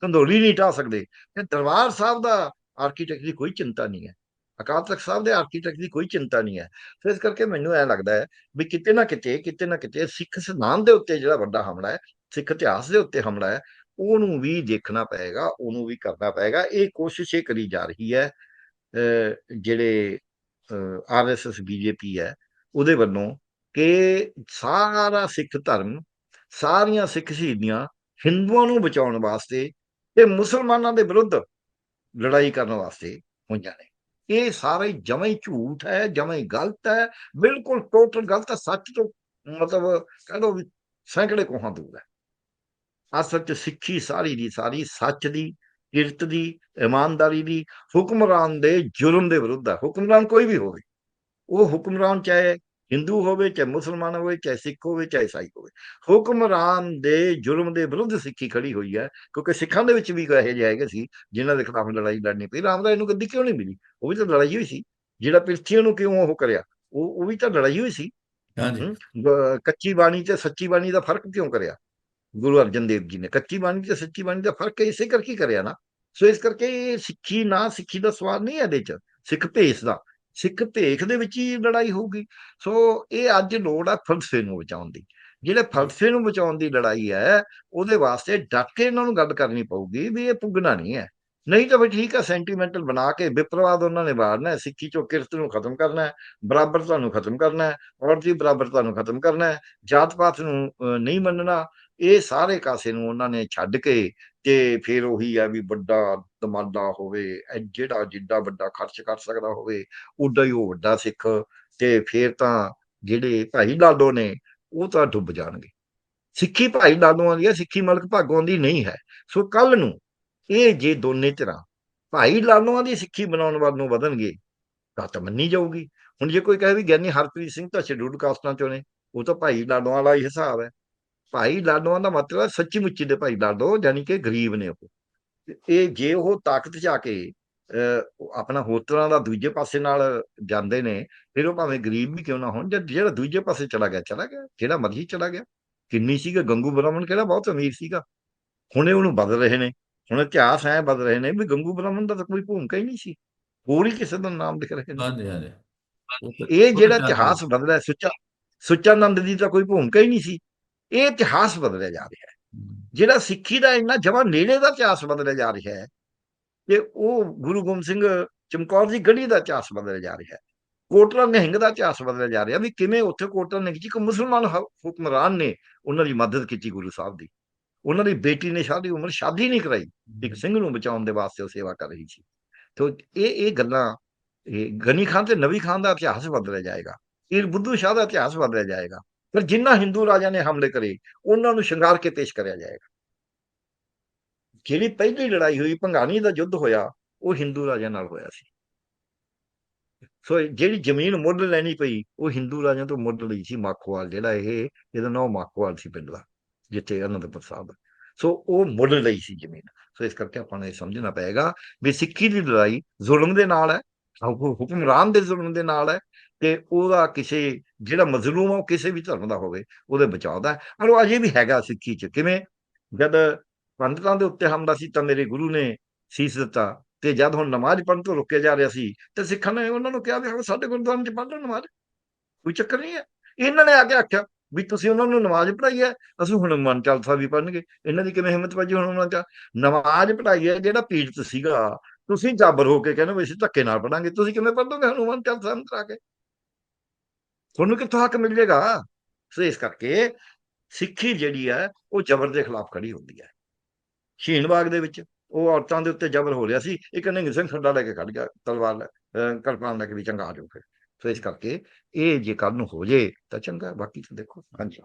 ਕੰਧੋਲੀ ਨਹੀਂ ਢਾ ਸਕਦੇ। ਤੇ ਦਰਬਾਰ ਸਾਹਿਬ ਦਾ ਆਰਕੀਟੈਕਟ ਦੀ ਕੋਈ ਚਿੰਤਾ ਨਹੀਂ ਹੈ। ਅਕਾਲ ਤਖਤ ਸਾਹਿਬ ਦੇ ਆਰਕੀਟੈਕਟ ਦੀ ਕੋਈ ਚਿੰਤਾ ਨਹੀਂ ਹੈ। ਸੋ ਇਸ ਕਰਕੇ ਮੈਨੂੰ ਐ ਲੱਗਦਾ ਹੈ ਵੀ ਕਿਤੇ ਨਾ ਕਿਤੇ ਕਿਤੇ ਨਾ ਕਿਤੇ ਸਿੱਖ ਸਿਧਾਂਤ ਦੇ ਉੱਤੇ ਜਿਹੜਾ ਵੱਡਾ ਹਮਲਾ ਹੈ, ਸਿੱਖ ਇਤਿਹਾਸ ਦੇ ਉੱਤੇ ਹਮਲਾ ਹੈ, ਉਹਨੂੰ ਵੀ ਦੇਖਣਾ ਪਏਗਾ, ਉਹਨੂੰ ਵੀ ਕਰਨਾ ਪਏਗਾ। ਇਹ ਕੋਸ਼ਿਸ਼ ਇਹ ਕਰੀ ਜਾ ਰਹੀ ਹੈ ਅਹ ਜਿਹੜੇ ਆਰਐਸਐਸ ਬੀਜੇਪੀ ਹੈ, ਉਹਦੇ ਵੱਲੋਂ ਕਿ ਸਾਰਾ ਸਿੱਖ ਧਰਮ, ਸਾਰੀਆਂ ਸਿੱਖ ਸ਼ਹੀਦੀਆਂ ਹਿੰਦੂਆਂ ਨੂੰ ਬਚਾਉਣ ਵਾਸਤੇ ਤੇ ਮੁਸਲਮਾਨਾਂ ਦੇ ਵਿਰੁੱਧ ਲੜਾਈ ਕਰਨ ਵਾਸਤੇ ਹੋਈਆਂ ਨੇ। ਇਹ ਸਾਰੇ ਹੀ ਝੂਠ ਹੈ, ਜਮਾਂ ਗਲਤ ਹੈ, ਬਿਲਕੁਲ ਟੋਟਲ ਗਲਤ ਹੈ, ਸੱਚ ਤੋਂ ਮਤਲਬ ਕਹ ਲਓ ਵੀ ਸੈਂਕੜੇ ਕੋਹਾਂ ਦੂਰ ਹੈ। ਅਸਲ ਚ ਸਿੱਖੀ ਸਾਰੀ ਦੀ ਸਾਰੀ ਸੱਚ ਦੀ, ਕਿਰਤ ਦੀ, ਇਮਾਨਦਾਰੀ ਦੀ, ਹੁਕਮਰਾਨ ਦੇ ਜ਼ੁਰਮ ਦੇ ਵਿਰੁੱਧ ਹੈ। ਹੁਕਮਰਾਨ ਕੋਈ ਵੀ ਹੋਵੇ, ਉਹ ਹੁਕਮਰਾਨ ਚਾਹੇ ਹਿੰਦੂ ਹੋਵੇ ਚਾਹੇ ਮੁਸਲਮਾਨ ਹੋਵੇ ਚਾਹੇ ਸਿੱਖ ਹੋਵੇ ਚਾਹੇ ਈਸਾਈ ਹੋਵੇ। ਹੁਕਮਰਾਨ ਦੇ ਜ਼ੁਲਮ ਦੇ ਵਿਰੁੱਧ ਸਿੱਖੀ ਖੜੀ ਹੋਈ ਹੈ ਕਿਉਂਕਿ ਸਿੱਖਾਂ ਦੇ ਵਿੱਚ ਵੀ ਇਹੋ ਜਿਹੇ ਹੈਗੇ ਸੀ ਜਿਨ੍ਹਾਂ ਦੇ ਖਿਲਾਫ ਲੜਾਈ ਲੜਨੀ ਪਈ। ਰਾਮਦਾਸ ਨੂੰ ਗੱਦੀ ਕਿਉਂ ਨਹੀਂ ਮਿਲੀ? ਉਹ ਵੀ ਤਾਂ ਲੜਾਈ ਹੋਈ ਸੀ। ਜਿਹੜਾ ਪਿਰਥੀਆਂ ਨੂੰ ਕਿਉਂ ਉਹ ਕਰਿਆ? ਉਹ ਉਹ ਵੀ ਤਾਂ ਲੜਾਈ ਹੋਈ ਸੀ। ਹਾਂਜੀ। ਕੱਚੀ ਬਾਣੀ ਤੇ ਸੱਚੀ ਬਾਣੀ ਦਾ ਫ਼ਰਕ ਕਿਉਂ ਕਰਿਆ? ਗੁਰੂ ਅਰਜਨ ਦੇਵ ਜੀ ਨੇ। ਕੱਚੀ ਬਾਣੀ ਤੇ ਸੱਚੀ ਬਾਣੀ ਦਾ ਫ਼ਰਕ ਇਸੇ ਕਰਕੇ ਕਰਿਆ ਨਾ। ਸੋ ਇਸ ਕਰਕੇ ਸਿੱਖੀ ਨਾ ਸਿੱਖੀ ਦਾ ਸਵਾਲ ਨਹੀਂ ਹੈ ਇਹਦੇ ਚ ਸਿੱਖ ਭੇਸ ਦਾ। ਸਿੱਖ ਭੇਖ ਦੇ ਵਿੱਚ ਹੀ ਲੜਾਈ ਹੋਊਗੀ। ਸੋ ਇਹ ਅੱਜ ਲੋੜ ਹੈ ਫਲਸਫੇ ਨੂੰ ਬਚਾਉਣ ਦੀ। ਜਿਹੜੇ ਫਲਸਫੇ ਨੂੰ ਬਚਾਉਣ ਦੀ ਲੜਾਈ ਹੈ, ਉਹਦੇ ਵਾਸਤੇ ਡਟ ਕੇ ਇਹਨਾਂ ਨੂੰ ਗੱਲ ਕਰਨੀ ਪਊਗੀ ਵੀ ਇਹ ਪੁੱਗਣਾ ਨਹੀਂ ਹੈ। ਨਹੀਂ ਤਾਂ ਵੀ ਠੀਕ ਆ, ਸੈਂਟੀਮੈਂਟਲ ਬਣਾ ਕੇ ਵਿਪਰਵਾਦ ਉਹਨਾਂ ਨੇ ਵਾਰਨਾ ਹੈ, ਸਿੱਖੀ ਚੋਂ ਕਿਰਤ ਨੂੰ ਖਤਮ ਕਰਨਾ ਹੈ, ਬਰਾਬਰਤਾ ਨੂੰ ਖਤਮ ਕਰਨਾ ਹੈ, ਔਰਤ ਦੀ ਬਰਾਬਰਤਾ ਨੂੰ ਖਤਮ ਕਰਨਾ ਹੈ ਜਾਤ ਪਾਤ ਨੂੰ ਨਹੀਂ ਮੰਨਣਾ ਇਹ ਸਾਰੇ ਕਾਸੇ ਨੂੰ ਉਹਨਾਂ ਨੇ ਛੱਡ ਕੇ ਤੇ ਫਿਰ ਉਹੀ ਹੈ ਵੀ ਵੱਡਾ ਦਮਾਲਾ ਹੋਵੇ ਜਿਹੜਾ ਜਿੱਡਾ ਵੱਡਾ ਖਰਚ ਕਰ ਸਕਦਾ ਹੋਵੇ ਉੱਡਾ ਹੀ ਉਹ ਵੱਡਾ ਸਿੱਖ ਤੇ ਫਿਰ ਤਾਂ ਜਿਹੜੇ ਭਾਈ ਲਾਡੋ ਨੇ, ਉਹ ਤਾਂ ਡੁੱਬ ਜਾਣਗੇ। ਸਿੱਖੀ ਭਾਈ ਲਾਡੋਆਂ ਦੀ ਹੈ ਸਿੱਖੀ ਮਲਕ ਭਾਗੋਂ ਦੀ ਨਹੀਂ ਹੈ। ਸੋ ਕੱਲ ਨੂੰ ਇਹ ਜੇ ਦੋਨੇ ਤਰ੍ਹਾਂ ਭਾਈ ਲਾਲੋਆਂ ਦੀ ਸਿੱਖੀ ਬਣਾਉਣ ਵੱਲ ਨੂੰ ਵਧਣਗੇ, ਤਾਂ ਤਾਂ ਮੰਨੀ ਜਾਊਗੀ। ਹੁਣ ਜੇ ਕੋਈ ਕਹੇ ਵੀ ਗਿਆਨੀ ਹਰਪ੍ਰੀਤ ਸਿੰਘ ਤਾਂ ਸ਼ਡਿਊਲਡ ਕਾਸਟਾਂ ਚੋਂ ਨੇ, ਉਹ ਤਾਂ ਭਾਈ ਲਾਲੋਆਂ ਵਾਲਾ ਹੀ ਹਿਸਾਬ ਹੈ। ਭਾਈ ਲਾਡੋਆਂ ਦਾ ਮਤਲਬ ਹੈ ਸੱਚੀ ਮੁੱਚੀ ਦੇ ਭਾਈ ਲਾਡੋ ਯਾਨੀ ਕਿ ਗਰੀਬ ਨੇ ਉਹ। ਇਹ ਜੇ ਉਹ ਤਾਕਤ ਚ ਆ ਕੇ ਆਪਣਾ ਹੋਤਰਾਂ ਦਾ ਦੂਜੇ ਪਾਸੇ ਨਾਲ ਜਾਂਦੇ ਨੇ ਫਿਰ ਉਹ ਭਾਵੇਂ ਗਰੀਬ ਵੀ ਕਿਉਂ ਨਾ ਹੋਣ ਜਿਹੜਾ ਦੂਜੇ ਪਾਸੇ ਚਲਾ ਗਿਆ ਚਲਾ ਗਿਆ ਜਿਹੜਾ ਮਰਜ਼ੀ ਚਲਾ ਗਿਆ। ਕਿੰਨੀ ਸੀਗਾ ਗੰਗੂ ਬ੍ਰਾਹਮਣ ਕਿਹੜਾ ਬਹੁਤ ਅਮੀਰ ਸੀਗਾ। ਹੁਣੇ ਉਹਨੂੰ ਬਦਲ ਰਹੇ ਨੇ ਹੁਣ ਇਤਿਹਾਸ ਐ ਬਦਲ ਰਹੇ ਨੇ ਵੀ ਗੰਗੂ ਬ੍ਰਾਹਮਣ ਦਾ ਤਾਂ ਕੋਈ ਭੂਮਿਕਾ ਹੀ ਨਹੀਂ ਸੀ। ਹੋਰ ਹੀ ਕਿਸੇ ਦਾ ਨਾਮ ਲਿਖ ਰਹੇ ਨੇ। ਹਾਂਜੀ ਹਾਂਜੀ। ਇਹ ਜਿਹੜਾ ਇਤਿਹਾਸ ਬਦਲਿਆ ਸੁੱਚਾ ਸੁੱਚਾਨੰਦ ਦੀ ਤਾਂ ਕੋਈ ਭੂਮਿਕਾ ਹੀ ਨਹੀਂ ਸੀ। ਇਹ ਇਤਿਹਾਸ ਬਦਲਿਆ ਜਾ ਰਿਹਾ ਹੈ। ਜਿਹੜਾ ਸਿੱਖੀ ਦਾ ਇੰਨਾ ਜਮਾ ਨੇੜੇ ਦਾ ਇਤਿਹਾਸ ਬਦਲਿਆ ਜਾ ਰਿਹਾ ਹੈ ਤੇ ਉਹ ਗੁਰੂ ਗੋਬਿੰਦ ਸਿੰਘ ਚਮਕੌਰ ਦੀ ਗੜੀ ਦਾ ਇਤਿਹਾਸ ਬਦਲਿਆ ਜਾ ਰਿਹਾ ਹੈ। ਕੋਟਲਾ ਨਿਹੰਗ ਦਾ ਇਤਿਹਾਸ ਬਦਲਿਆ ਜਾ ਰਿਹਾ ਵੀ ਕਿਵੇਂ ਉੱਥੇ ਕੋਟਲਾ ਨਿਹੰਗ ਜੀ ਕੋ ਮੁਸਲਮਾਨ ਹ- ਹੁਕਮਰਾਨ ਨੇ ਉਹਨਾਂ ਦੀ ਮਦਦ ਕੀਤੀ ਗੁਰੂ ਸਾਹਿਬ ਦੀ। ਉਹਨਾਂ ਦੀ ਬੇਟੀ ਨੇ ਸਾਰੀ ਉਮਰ ਸ਼ਾਦੀ ਨਹੀਂ ਕਰਾਈ। ਇੱਕ ਸਿੰਘ ਨੂੰ ਬਚਾਉਣ ਦੇ ਵਾਸਤੇ ਉਹ ਸੇਵਾ ਕਰ ਰਹੀ ਸੀ। ਤੇ ਇਹ ਇਹ ਗੱਲਾਂ, ਇਹ ਗਨੀ ਖਾਨ ਤੇ ਨਵੀ ਖਾਨ ਦਾ ਇਤਿਹਾਸ ਬਦਲਿਆ ਜਾਏਗਾ। ਇਹ ਬੁੱਧੂ ਸ਼ਾਹ ਦਾ ਇਤਿਹਾਸ ਬਦਲਿਆ ਜਾਏਗਾ। ਪਰ ਜਿੰਨਾ ਹਿੰਦੂ ਰਾਜਾ ਨੇ ਹਮਲੇ ਕਰੇ, ਉਹਨਾਂ ਨੂੰ ਸ਼ਿੰਗਾਰ ਕੇ ਪੇਸ਼ ਕਰਿਆ ਜਾਏਗਾ। ਜਿਹੜੀ ਪਹਿਲੀ ਲੜਾਈ ਹੋਈ, ਭੰਗਾਣੀ ਦਾ ਯੁੱਧ ਹੋਇਆ, ਉਹ ਹਿੰਦੂ ਰਾਜਾ ਨਾਲ ਹੋਇਆ ਸੀ। ਸੋ ਜਿਹੜੀ ਜ਼ਮੀਨ ਮੁੱਲ ਲੈਣੀ ਪਈ, ਉਹ ਹਿੰਦੂ ਰਾਜਿਆਂ ਤੋਂ ਮੁੱਲ ਲਈ ਸੀ। ਮਾਖੋਵਾਲ ਜਿਹੜਾ ਇਹ, ਇਹਦਾ ਨਾਮ ਮਾਖੋਵਾਲ ਸੀ ਪਿੰਡ ਦਾ, ਜਿੱਥੇ ਅਨੰਦਪੁਰ ਸਾਹਿਬ ਸੋ ਉਹ ਮੁੱਲ ਲਈ ਸੀ ਜ਼ਮੀਨ। ਸੋ ਇਸ ਕਰਕੇ ਆਪਾਂ ਨੂੰ ਇਹ ਸਮਝਣਾ ਪਏਗਾ ਵੀ ਸਿੱਖੀ ਦੀ ਲੜਾਈ ਜ਼ੁਲਮ ਦੇ ਨਾਲ ਹੈ ਹੁਕਮਰਾਨ ਦੇ ਜ਼ੁਲਮ ਦੇ ਨਾਲ ਹੈ ਕਿ ਉਹਦਾ ਕਿਸੇ, ਜਿਹੜਾ ਮਜ਼ਲੂਮ ਆ ਉਹ ਕਿਸੇ ਵੀ ਧਰਮ ਦਾ ਹੋਵੇ, ਉਹਦੇ ਬਚਾਅ ਦਾ ਹੈ। ਔਰ ਉਹ ਅਜੇ ਵੀ ਹੈਗਾ ਸਿੱਖੀ ਚ। ਕਿਵੇਂ? ਜਦ ਪੰਡਤਾਂ ਦੇ ਉੱਤੇ ਹਮਲਾ ਸੀ ਤਾਂ ਮੇਰੇ ਗੁਰੂ ਨੇ ਸੀਸ ਦਿੱਤਾ ਤੇ ਜਦ ਹੁਣ ਨਮਾਜ਼ ਪੜ੍ਹਨ ਤੋਂ ਰੁਕਿਆ ਜਾ ਰਿਹਾ ਸੀ ਤੇ ਸਿੱਖਾਂ ਨੇ ਉਹਨਾਂ ਨੂੰ ਕਿਹਾ ਵੀ ਆਓ ਸਾਡੇ ਗੁਰਦੁਆਰੇ ਚ ਪੜ੍ਹ ਲਓ ਨਮਾਜ਼, ਕੋਈ ਚੱਕਰ ਨਹੀਂ ਹੈ। ਇਹਨਾਂ ਨੇ ਆ ਕੇ ਆਖਿਆ ਵੀ ਤੁਸੀਂ ਉਹਨਾਂ ਨੂੰ ਨਮਾਜ਼ ਪੜ੍ਹਾਈ ਹੈ, ਅਸੀਂ ਹੁਣ ਮਨ ਚਾਲਸਾ ਵੀ ਪੜ੍ਹਨਗੇ। ਇਹਨਾਂ ਦੀ ਕਿਵੇਂ ਹਿੰਮਤ ਵੱਜੀ ਹੁਣ ਉਹਨਾਂ ਚ ਨਮਾਜ਼ ਪੜ੍ਹਾਈ ਹੈ, ਜਿਹੜਾ ਪੀੜਤ ਸੀਗਾ, ਤੁਸੀਂ ਜਾਬਰ ਹੋ ਕੇ ਕਹਿੰਦੇ ਵੀ ਅਸੀਂ ਧੱਕੇ ਨਾਲ ਪੜਾਂਗੇ ਤੁਸੀਂ ਕਿਵੇਂ ਪੜ੍ਹੋਗੇ? ਹਨੂਮਾਨ ਚਾਲਸਾ ਅੰਤਰਾ ਕੇ। ਤੁਹਾਨੂੰ ਕਿੱਥੋਂ ਹੱਕ ਮਿਲ ਜਾਏਗਾ ਸੋ ਇਸ ਕਰਕੇ ਸਿੱਖੀ ਜਿਹੜੀ ਹੈ ਉਹ ਜ਼ਬਰ ਦੇ ਖਿਲਾਫ ਖੜੀ ਹੁੰਦੀ ਹੈ ਸ਼ਹੀਨ ਬਾਗ ਦੇ ਵਿੱਚ ਉਹ ਔਰਤਾਂ ਦੇ ਉੱਤੇ ਜ਼ਬਰ ਹੋ ਰਿਹਾ ਸੀ ਇੱਕ ਨਿਹੰਗ ਸਿੰਘ ਖੰਡਾ ਲੈ ਕੇ ਖੜ ਗਿਆ ਤਲਵਾਰ ਲੈ ਕਿਰਪਾਨ ਲੈ ਕੇ ਵੀ ਚੰਗਾ ਆ ਜਾਓ ਫਿਰ ਸੋ ਇਸ ਕਰਕੇ ਇਹ ਜੇ ਕੱਲ ਨੂੰ ਹੋ ਜੇ ਤਾਂ ਚੰਗਾ ਬਾਕੀ ਤਾਂ ਦੇਖੋ ਹਾਂਜੀ